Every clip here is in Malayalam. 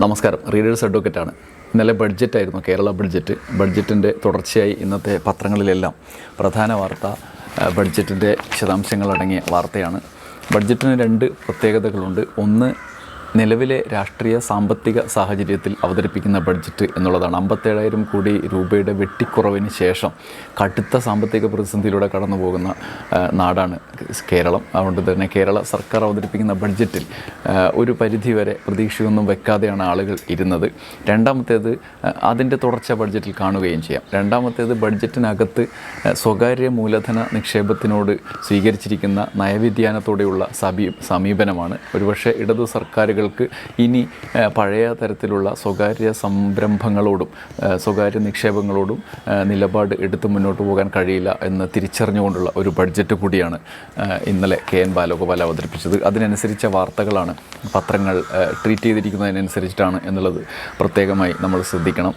നമസ്കാരം. റീഡേഴ്സ് അഡ്വക്കേറ്റാണ് ഇന്നലെ ബഡ്ജറ്റായിരുന്നു കേരള ബഡ്ജറ്റ് ബഡ്ജറ്റിന്റെ തുടർച്ചയായി ഇന്നത്തെ പത്രങ്ങളിലെല്ലാം പ്രധാന വാർത്ത ബഡ്ജറ്റിന്റെ വിശദാംശങ്ങളടങ്ങിയ വാർത്തയാണ്. ബഡ്ജറ്റിന് രണ്ട് പ്രത്യേകതകളുണ്ട്. ഒന്ന് നിലവിലെ രാഷ്ട്രീയ സാമ്പത്തിക സാഹചര്യത്തിൽ അവതരിപ്പിക്കുന്ന ബഡ്ജറ്റ് എന്നുള്ളതാണ് അമ്പത്തേഴായിരം കോടി രൂപയുടെ വെട്ടിക്കുറവിന് ശേഷം കടുത്ത സാമ്പത്തിക പ്രതിസന്ധിയിലൂടെ കടന്നു പോകുന്ന നാടാണ് കേരളം. അതുകൊണ്ട് തന്നെ കേരള സർക്കാർ അവതരിപ്പിക്കുന്ന ബഡ്ജറ്റിൽ ഒരു പരിധിവരെ പ്രതീക്ഷയൊന്നും വെക്കാതെയാണ് ആളുകൾ ഇരുന്നത്. രണ്ടാമത്തേത് അതിന്റെ തുടർച്ച ബഡ്ജറ്റിൽ കാണുകയും ചെയ്യാം. രണ്ടാമത്തേത് ബഡ്ജറ്റിനകത്ത് സ്വകാര്യ മൂലധന നിക്ഷേപത്തിനോട് സ്വീകരിച്ചിരിക്കുന്ന നയവിധ്യാനത്തോടെയുള്ള സമീപനമാണ്. ഒരുപക്ഷെ ഇടതു സർക്കാരുകൾക്ക് ഇനി പഴയ തരത്തിലുള്ള സ്വകാര്യ സംരംഭങ്ങളോടും സ്വകാര്യ നിക്ഷേപങ്ങളോടും നിലപാട് എടുത്ത് മുന്നോട്ട് പോകാൻ കഴിയില്ല എന്ന് തിരിച്ചറിഞ്ഞുകൊണ്ടുള്ള ഒരു ബഡ്ജറ്റ് കൂടിയാണ് ഇന്നലെ കെ എൻ ബാലഗോപാൽ അവതരിപ്പിച്ചത്. അതിനനുസരിച്ച വാർത്തകളാണ് പത്രങ്ങൾ ട്രീറ്റ് ചെയ്തിരിക്കുന്നതിനനുസരിച്ചിട്ടാണ് എന്നുള്ളത് പ്രത്യേകമായി നമ്മൾ ശ്രദ്ധിക്കണം.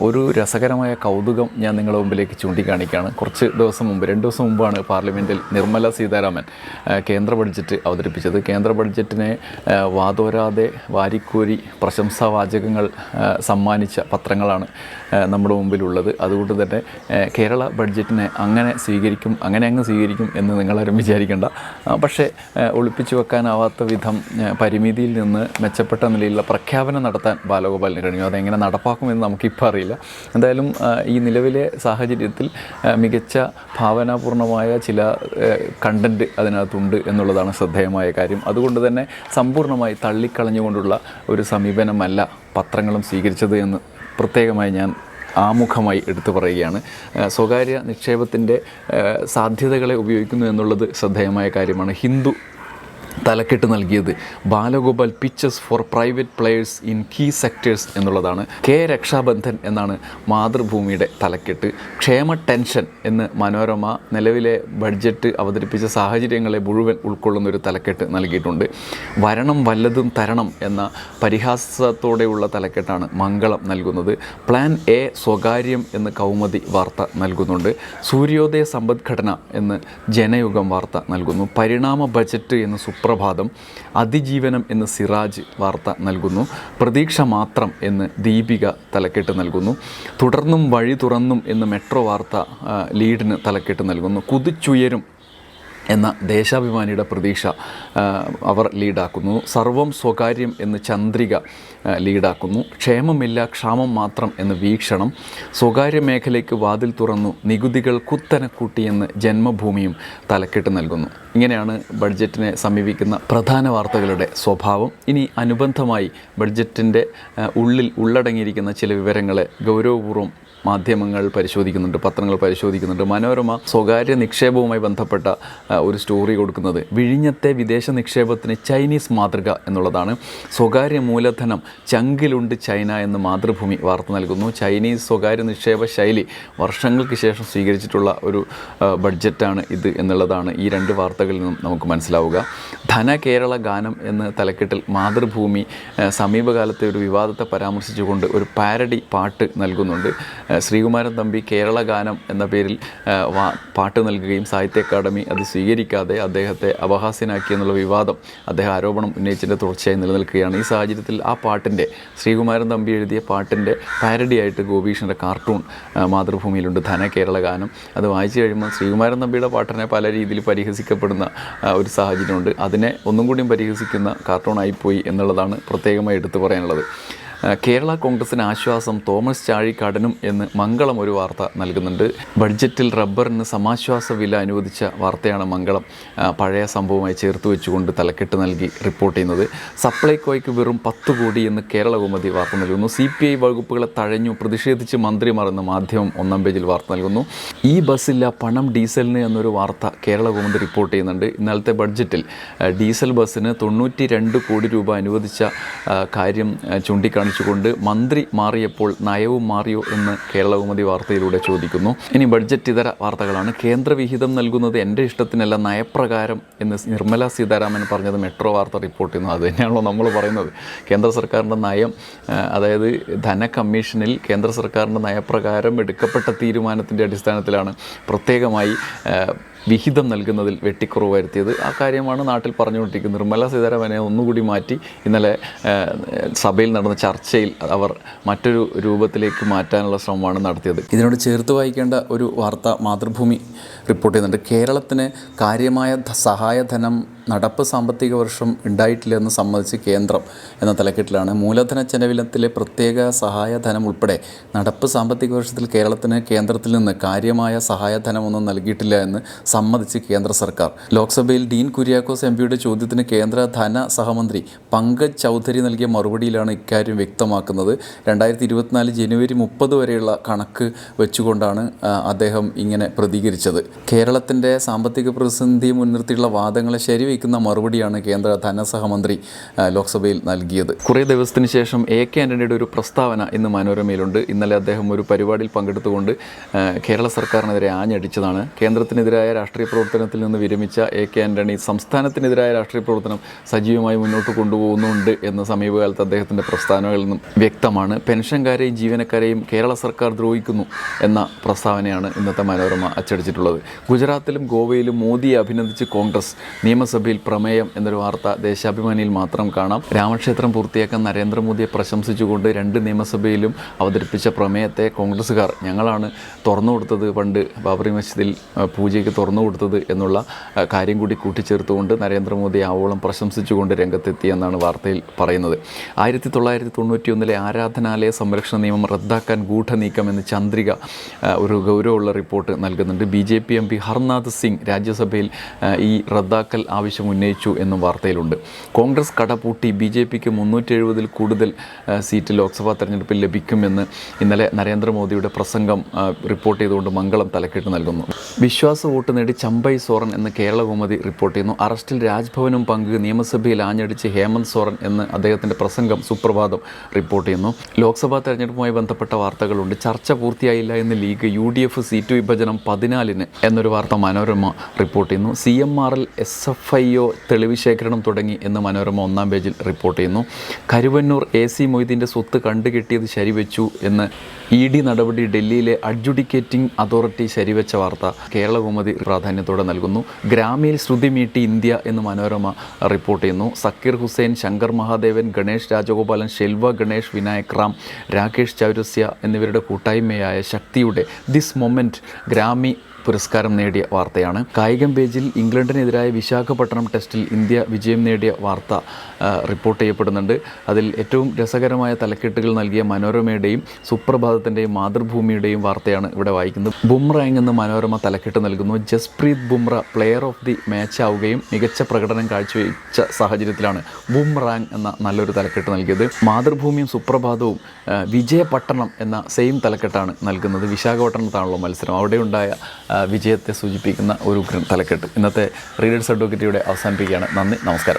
ഒരു രസകരമായ കൗതുകം ഞാൻ നിങ്ങളുടെ മുമ്പിലേക്ക് ചൂണ്ടിക്കാണിക്കുകയാണ്. കുറച്ച് ദിവസം മുമ്പ് രണ്ട് ദിവസം മുമ്പാണ് പാർലമെന്റിൽ നിർമ്മല സീതാരാമൻ കേന്ദ്ര ബഡ്ജറ്റ് അവതരിപ്പിച്ചത്. കേന്ദ്ര ബഡ്ജറ്റിനെ ആ, വാതോരാതെ വാരിക്കോരി പ്രശംസാവാചകങ്ങൾ സമ്മാനിച്ച പത്രങ്ങളാണ് നമ്മുടെ മുമ്പിലുള്ളത്. അതുകൊണ്ട് തന്നെ കേരള ബഡ്ജറ്റിനെ അങ്ങനെ സ്വീകരിക്കും അങ്ങനെ അങ്ങ് സ്വീകരിക്കും എന്ന് നിങ്ങളാരും വിചാരിക്കേണ്ട. പക്ഷേ ഒളിപ്പിച്ചു വെക്കാനാവാത്ത വിധം പരിമിതിയിൽ നിന്ന് മെച്ചപ്പെട്ട നിലയിലുള്ള പ്രഖ്യാപനം നടത്താൻ ബാലഗോപാലിന് കഴിഞ്ഞു അതെങ്ങനെ നടപ്പാക്കുമെന്ന് നമുക്കിപ്പോൾ അറിയില്ല. എന്തായാലും ഈ നിലവിലെ സാഹചര്യത്തിൽ മികച്ച ഭാവനാപൂർണമായ ചില കണ്ടന്റ് അതിനകത്തുണ്ട് എന്നുള്ളതാണ് ശ്രദ്ധേയമായ കാര്യം. അതുകൊണ്ട് തന്നെ സമ്പൂർണമായി തള്ളിക്കളഞ്ഞുകൊണ്ടുള്ള ഒരു സമീപനമല്ല പത്രങ്ങളും സ്വീകരിച്ചത് എന്ന് പ്രത്യേകമായി ഞാൻ ആമുഖമായി എടുത്തു പറയുകയാണ്. സ്വകാര്യ നിക്ഷേപത്തിന്റെ സാധ്യതകളെ ഉപയോഗിക്കുന്നു എന്നുള്ളത് ശ്രദ്ധേയമായ കാര്യമാണ്. ഹിന്ദു തലക്കെട്ട് നൽകിയത്. Balagopal pictures for private players in key sectors എന്നുള്ളതാണ്. കെ രക്ഷാബന്ധൻ എന്നാണ് മാതൃഭൂമിയുടെ തലക്കെട്ട്. ക്ഷേമ ടെൻഷൻ എന്ന് മനോരമ നിലവിലെ ബഡ്ജറ്റ് അവതരിപ്പിച്ച സാഹചര്യങ്ങളെ മുഴുവൻ ഉൾക്കൊള്ളുന്ന ഒരു തലക്കെട്ട് നൽകിയിട്ടുണ്ട്. വരണം വല്ലതും തരണം എന്ന പരിഹാസത്തോടെയുള്ള തലക്കെട്ടാണ് മംഗളം നൽകുന്നത്. പ്ലാൻ എ സ്വകാര്യം എന്ന് കൗമുദി വാർത്ത നൽകുന്നുണ്ട്. സൂര്യോദയ സമ്പദ്ഘടന എന്ന് ജനയുഗം വാർത്ത നൽകുന്നു. പരിണാമ ബജറ്റ് എന്ന് സുപ്രഭാതം അതിജീവനം എന്ന് സിറാജ് വാർത്ത നൽകുന്നു പ്രതീക്ഷ മാത്രം എന്ന് ദീപിക തലക്കെട്ട് നൽകുന്നു തുടർന്നും വഴി തുറന്നും എന്ന് മെട്രോ വാർത്ത ലീഡിന് തലക്കെട്ട് നൽകുന്നു കുതിച്ചുയരും എന്ന ദേശാഭിമാനിയുടെ പ്രതീക്ഷ അവർ ലീഡാക്കുന്നു. സർവം സ്വകാര്യം എന്ന് ചന്ദ്രിക ലീഡാക്കുന്നു. ക്ഷേമമില്ല ക്ഷാമം മാത്രം എന്ന് വീക്ഷണം. സ്വകാര്യ മേഖലയ്ക്ക് വാതിൽ തുറന്നു നികുതികൾ കുത്തനെ കൂട്ടിയെന്ന് ജന്മഭൂമിയും തലക്കെട്ട് നൽകുന്നു. ഇങ്ങനെയാണ് ബഡ്ജറ്റിനെ സമീപിക്കുന്ന പ്രധാന വാർത്തകളുടെ സ്വഭാവം. ഇനി അനുബന്ധമായി ബഡ്ജറ്റിന്റെ ഉള്ളിൽ ഉള്ളടങ്ങിയിരിക്കുന്ന ചില വിവരങ്ങളെ ഗൗരവപൂർവം മാധ്യമങ്ങൾ പരിശോധിക്കുന്നുണ്ട് പത്രങ്ങൾ പരിശോധിക്കുന്നുണ്ട്. മനോരമ സ്വകാര്യ നിക്ഷേപവുമായി ബന്ധപ്പെട്ട ഒരു സ്റ്റോറി കൊടുക്കുന്നത് വിഴിഞ്ഞത്തെ വിദേശ നിക്ഷേപത്തിന് ചൈനീസ് മാതൃക എന്നുള്ളതാണ്. സ്വകാര്യ മൂലധനം ചങ്കിലുണ്ട് ചൈന എന്ന് മാതൃഭൂമി വാർത്ത നൽകുന്നു. ചൈനീസ് സ്വകാര്യ നിക്ഷേപ ശൈലി വർഷങ്ങൾക്ക് ശേഷം സ്വീകരിച്ചിട്ടുള്ള ഒരു ബഡ്ജറ്റാണ് ഇത് എന്നുള്ളതാണ് ഈ രണ്ട് വാർത്തകളിൽ നിന്നും നമുക്ക് മനസ്സിലാവുക. ധന കേരള ഗാനം എന്ന് തലക്കെട്ടിൽ മാതൃഭൂമി സമീപകാലത്തെ ഒരു വിവാദത്തെ പരാമർശിച്ചുകൊണ്ട് ഒരു പാരഡി പാട്ട് നൽകുന്നുണ്ട്. ശ്രീകുമാരൻ തമ്പി കേരള ഗാനം എന്ന പേരിൽ പാട്ട് നൽകുകയും സാഹിത്യ അക്കാദമി അത് സ്വീകരിക്കാതെ അദ്ദേഹത്തെ അപഹാസ്യനാക്കി എന്നുള്ള വിവാദം അദ്ദേഹം ആരോപണം ഉന്നയിച്ചതിന്റെ തുടർച്ചയായി നിലനിൽക്കുകയാണ്. ഈ സാഹചര്യത്തിൽ ആ പാട്ടിന്റെ ശ്രീകുമാരൻ തമ്പി എഴുതിയ പാട്ടിന്റെ പാരഡിയായിട്ട് ഗോപീഷിന്റെ കാർട്ടൂൺ മാതൃഭൂമിയിലുണ്ട്. ധന കേരള ഗാനം. അത് വായിച്ചു കഴിയുമ്പോൾ ശ്രീകുമാരൻ തമ്പിയുടെ പാട്ടിനെ പല രീതിയിൽ പരിഹസിക്കപ്പെടുന്ന ഒരു സാഹചര്യമുണ്ട്. അതിനെ ഒന്നും കൂടിയും പരിഹസിക്കുന്ന കാർട്ടൂണായിപ്പോയി എന്നുള്ളതാണ് പ്രത്യേകമായി എടുത്തു പറയാനുള്ളത്. കേരള കോൺഗ്രസിന് ആശ്വാസം തോമസ് ചാഴിക്കാടനും എന്ന് മംഗളം ഒരു വാർത്ത നൽകുന്നുണ്ട്. ബഡ്ജറ്റിൽ റബ്ബറിന് സമാശ്വാസ വില അനുവദിച്ച വാർത്തയാണ് മംഗളം. പഴയ സംഭവമായി ചേർത്ത് വെച്ചുകൊണ്ട് തലക്കെട്ട് നൽകി റിപ്പോർട്ട് ചെയ്യുന്നത്. സപ്ലൈകോയ്ക്ക് വെറും പത്ത് കോടി എന്ന് കേരള കൗമുദി വാർത്ത നൽകുന്നു. സി പി ഐ വകുപ്പുകളെ തഴഞ്ഞു പ്രതിഷേധിച്ച് മന്ത്രിമാർ എന്ന് മാധ്യമം ഒന്നാം പേജിൽ വാർത്ത നൽകുന്നു. ഈ ബസ്സില്ല പണം ഡീസലിന് എന്നൊരു വാർത്ത കേരള കൗമുദി റിപ്പോർട്ട് ചെയ്യുന്നുണ്ട്. ഇന്നലത്തെ ബഡ്ജറ്റിൽ ഡീസൽ ബസ്സിന് തൊണ്ണൂറ്റി കോടി രൂപ അനുവദിച്ച കാര്യം ആ, ചൂണ്ടിക്കാണിച്ചുകൊണ്ട് മന്ത്രി മാറിയപ്പോൾ നയവും മാറിയോ എന്ന് കേരളകൗമുദി വാർത്തയിലൂടെ ചോദിക്കുന്നു. ഇനി ബഡ്ജറ്റ് ഇതര വാർത്തകളാണ്. കേന്ദ്രവിഹിതം നൽകുന്നത് എന്റെ ഇഷ്ടത്തിനല്ല നയപ്രകാരം എന്ന് നിർമ്മല സീതാരാമൻ പറഞ്ഞത് മെട്രോ വാർത്ത റിപ്പോർട്ട് ചെയ്യുന്നു. അത് തന്നെയാണല്ലോ നമ്മൾ പറയുന്നത്. കേന്ദ്ര സർക്കാരിന്റെ നയം അതായത് ധന കമ്മീഷനിൽ കേന്ദ്ര സർക്കാരിന്റെ നയപ്രകാരം എടുക്കപ്പെട്ട തീരുമാനത്തിന്റെ അടിസ്ഥാനത്തിലാണ് പ്രത്യേകമായി വിഹിതം നൽകുന്നതിൽ വെട്ടിക്കുറവ് വരുത്തിയത് ആ കാര്യമാണ് നാട്ടിൽ പറഞ്ഞുകൊണ്ടിരിക്കുന്നത്. നിർമ്മല സീതാരാമനെ ഒന്നുകൂടി മാറ്റി ഇന്നലെ സഭയിൽ നടന്ന ചർച്ചയിൽ അവർ മറ്റൊരു രൂപത്തിലേക്ക് മാറ്റാനുള്ള ശ്രമമാണ് നടത്തിയത്. ഇതിനോട് ചേർത്ത് വായിക്കേണ്ട ഒരു വാർത്ത മാതൃഭൂമി റിപ്പോർട്ട് ചെയ്യുന്നുണ്ട്. കേരളത്തിന് കാര്യമായ സഹായധനം നടപ്പ് സാമ്പത്തിക വർഷം ഉണ്ടായിട്ടില്ലെന്ന് സമ്മതിച്ച് കേന്ദ്രം എന്ന തലക്കെട്ടിലാണ്. മൂലധന ചെലവിലത്തിലെ പ്രത്യേക സഹായധനം ഉൾപ്പെടെ നടപ്പ് സാമ്പത്തിക വർഷത്തിൽ കേരളത്തിന് കേന്ദ്രത്തിൽ നിന്ന് കാര്യമായ സഹായധനമൊന്നും നൽകിയിട്ടില്ല എന്ന് സമ്മതിച്ച് കേന്ദ്ര സർക്കാർ. ലോക്സഭയിൽ ഡീൻ കുര്യാക്കോസ് എം പിയുടെ ചോദ്യത്തിന് കേന്ദ്ര ധന സഹമന്ത്രി പങ്കജ് ചൗധരി നൽകിയ മറുപടിയിലാണ് ഇക്കാര്യം വ്യക്തമാക്കുന്നത്. രണ്ടായിരത്തി ഇരുപത്തിനാല് ജനുവരി മുപ്പത് വരെയുള്ള കണക്ക് വെച്ചുകൊണ്ടാണ് അദ്ദേഹം ഇങ്ങനെ പ്രതികരിച്ചത്. കേരളത്തിന്റെ സാമ്പത്തിക പ്രതിസന്ധിയെ മുൻനിർത്തിയുള്ള വാദങ്ങളെ ശരിവയ്ക്കുന്ന മറുപടിയാണ് കേന്ദ്ര ധനസഹമന്ത്രി ലോക്സഭയിൽ നൽകിയത്. കുറേ ദിവസത്തിന് ശേഷം എ കെ ആന്റണിയുടെ ഒരു പ്രസ്താവന ഇന്ന് മനോരമയിലുണ്ട്. ഇന്നലെ അദ്ദേഹം ഒരു പരിപാടിയിൽ പങ്കെടുത്തുകൊണ്ട് കേരള സർക്കാരിനെതിരെ ആഞ്ഞടിച്ചതാണ്. കേന്ദ്രത്തിനെതിരായ രാഷ്ട്രീയ പ്രവർത്തനത്തിൽ നിന്ന് വിരമിച്ച എ കെ ആന്റണി സംസ്ഥാനത്തിനെതിരായ രാഷ്ട്രീയ പ്രവർത്തനം സജീവമായി മുന്നോട്ട് കൊണ്ടുപോകുന്നുണ്ട് എന്ന് സമീപകാലത്ത് അദ്ദേഹത്തിന്റെ പ്രസ്താവനകളിൽ നിന്നും വ്യക്തമാണ്. പെൻഷൻകാരെയും ജീവനക്കാരെയും കേരള സർക്കാർ ദ്രോഹിക്കുന്നു എന്ന പ്രസ്താവനയാണ് ഇന്നത്തെ മനോരമ അച്ചടിച്ചിട്ടുള്ളത്. ഗുജറാത്തിലും ഗോവയിലും മോദിയെ അഭിനന്ദിച്ച് കോൺഗ്രസ് നിയമസഭയിൽ പ്രമേയം എന്നൊരു വാർത്ത ദേശാഭിമാനിയിൽ മാത്രം കാണാം. രാമക്ഷേത്രം പൂർത്തിയാക്കാൻ നരേന്ദ്രമോദിയെ പ്രശംസിച്ചുകൊണ്ട് രണ്ട് നിയമസഭയിലും അവതരിപ്പിച്ച പ്രമേയത്തെ കോൺഗ്രസ്സുകാർ ഞങ്ങളാണ് തുറന്നു കൊടുത്തത് പണ്ട് ബാബറി മസ്ജിദിൽ പൂജയ്ക്ക് തുറന്നു കൊടുത്തത് എന്നുള്ള കാര്യം കൂടി കൂട്ടിച്ചേർത്തുകൊണ്ട് നരേന്ദ്രമോദി ആവോളം പ്രശംസിച്ചുകൊണ്ട് രംഗത്തെത്തി എന്നാണ് വാർത്തയിൽ പറയുന്നത്. ആയിരത്തി തൊള്ളായിരത്തി തൊണ്ണൂറ്റി ഒന്നിലെ ആരാധനാലയ സംരക്ഷണ നിയമം റദ്ദാക്കാൻ ഗൂഢനീക്കം എന്ന് ചന്ദ്രിക ഒരു ഗൗരവമുള്ള റിപ്പോർട്ട് നൽകുന്നുണ്ട്. B J P M P Harnath Singh രാജ്യസഭയിൽ ഈ റദ്ദാക്കൽ ആവശ്യം ഉന്നയിച്ചു എന്നും വാർത്തയിലുണ്ട്. കോൺഗ്രസ് കടപൂട്ടി ബി ജെ പിക്ക് മുന്നൂറ്റി എഴുപതിൽ കൂടുതൽ സീറ്റ് ലോക്സഭാ തെരഞ്ഞെടുപ്പിൽ ലഭിക്കുമെന്ന് ഇന്നലെ നരേന്ദ്രമോദിയുടെ പ്രസംഗം റിപ്പോർട്ട് ചെയ്തുകൊണ്ട് മംഗളം തലക്കെട്ട് നൽകുന്നു. വിശ്വാസ വോട്ട് നേടി ചമ്പൈ സോറൻ എന്ന് കേരളകൗമുദി റിപ്പോർട്ട് ചെയ്യുന്നു. അറസ്റ്റിൽ രാജ്ഭവനും പങ്ക് നിയമസഭയിൽ ആഞ്ഞടിച്ച് ഹേമന്ത് സോറൻ എന്ന് അദ്ദേഹത്തിന്റെ പ്രസംഗം സുപ്രഭാതം റിപ്പോർട്ട് ചെയ്യുന്നു. ലോക്സഭാ തെരഞ്ഞെടുപ്പുമായി ബന്ധപ്പെട്ട വാർത്തകളുണ്ട്. ചർച്ച പൂർത്തിയായില്ല എന്ന് League U D F seat വിഭജനം പതിനാലിന് എന്നൊരു വാർത്ത മനോരമ റിപ്പോർട്ട് ചെയ്യുന്നു. C M R L S F I O തെളിവ് ശേഖരണം തുടങ്ങി എന്ന് മനോരമ ഒന്നാം പേജിൽ റിപ്പോർട്ട് ചെയ്യുന്നു. കരുവന്നൂർ എ സി മൊയ്തീന്റെ സ്വത്ത് കണ്ടുകെട്ടിയത് ശരിവെച്ചു എന്ന് ഇ ഡി നടപടി ഡൽഹിയിലെ അഡ്ജുഡിക്കേറ്റിംഗ് അതോറിറ്റി ശരിവെച്ച വാർത്ത കേരളകൗമുദി പ്രാധാന്യത്തോടെ നൽകുന്നു. ഗ്രാമീൽ ശ്രുതി മീട്ടി ഇന്ത്യ എന്ന് മനോരമ റിപ്പോർട്ട് ചെയ്യുന്നു. സക്കീർ ഹുസൈൻ ശങ്കർ മഹാദേവൻ ഗണേഷ് രാജഗോപാലൻ ഷെൽവ ഗണേഷ് വിനായക് റാം രാകേഷ് ചൗരസ്യ എന്നിവരുടെ കൂട്ടായ്മയായ ശക്തിയുടെ ദിസ് മൊമെന്റ് ഗ്രാമി പുരസ്കാരം നേടിയ വാർത്തയാണ്. കായികം പേജിൽ ഇംഗ്ലണ്ടിനെതിരായ വിശാഖപട്ടണം ടെസ്റ്റിൽ ഇന്ത്യ വിജയം നേടിയ വാർത്ത റിപ്പോർട്ട് ചെയ്യപ്പെടുന്നുണ്ട്. അതിൽ ഏറ്റവും രസകരമായ തലക്കെട്ടുകൾ നൽകിയ മനോരമയുടെയും സുപ്രഭാതത്തിന്റെയും മാതൃഭൂമിയുടെയും വാർത്തയാണ് ഇവിടെ വായിക്കുന്നത്. ബുംറാങ് എന്ന് മനോരമ തലക്കെട്ട് നൽകുന്നു. Jasprit Bumrah player of the match ആവുകയും മികച്ച പ്രകടനം കാഴ്ചവെച്ച സാഹചര്യത്തിലാണ് ബുംറാങ് എന്ന നല്ലൊരു തലക്കെട്ട് നൽകിയത്. മാതൃഭൂമിയും സുപ്രഭാതവും വിജയപട്ടണം എന്ന സെയിം തലക്കെട്ടാണ് നൽകുന്നത്. വിശാഖപട്ടണത്താണല്ലോ മത്സരം. അവിടെയുണ്ടായ വിജയത്തെ സൂചിപ്പിക്കുന്ന ഒരു തലക്കെട്ട്. ഇന്നത്തെ റീഡേഴ്സ് അഡ്വക്കറ്റിയുടെ അവസാനിപ്പിക്കുകയാണ്. നന്ദി നമസ്കാരം.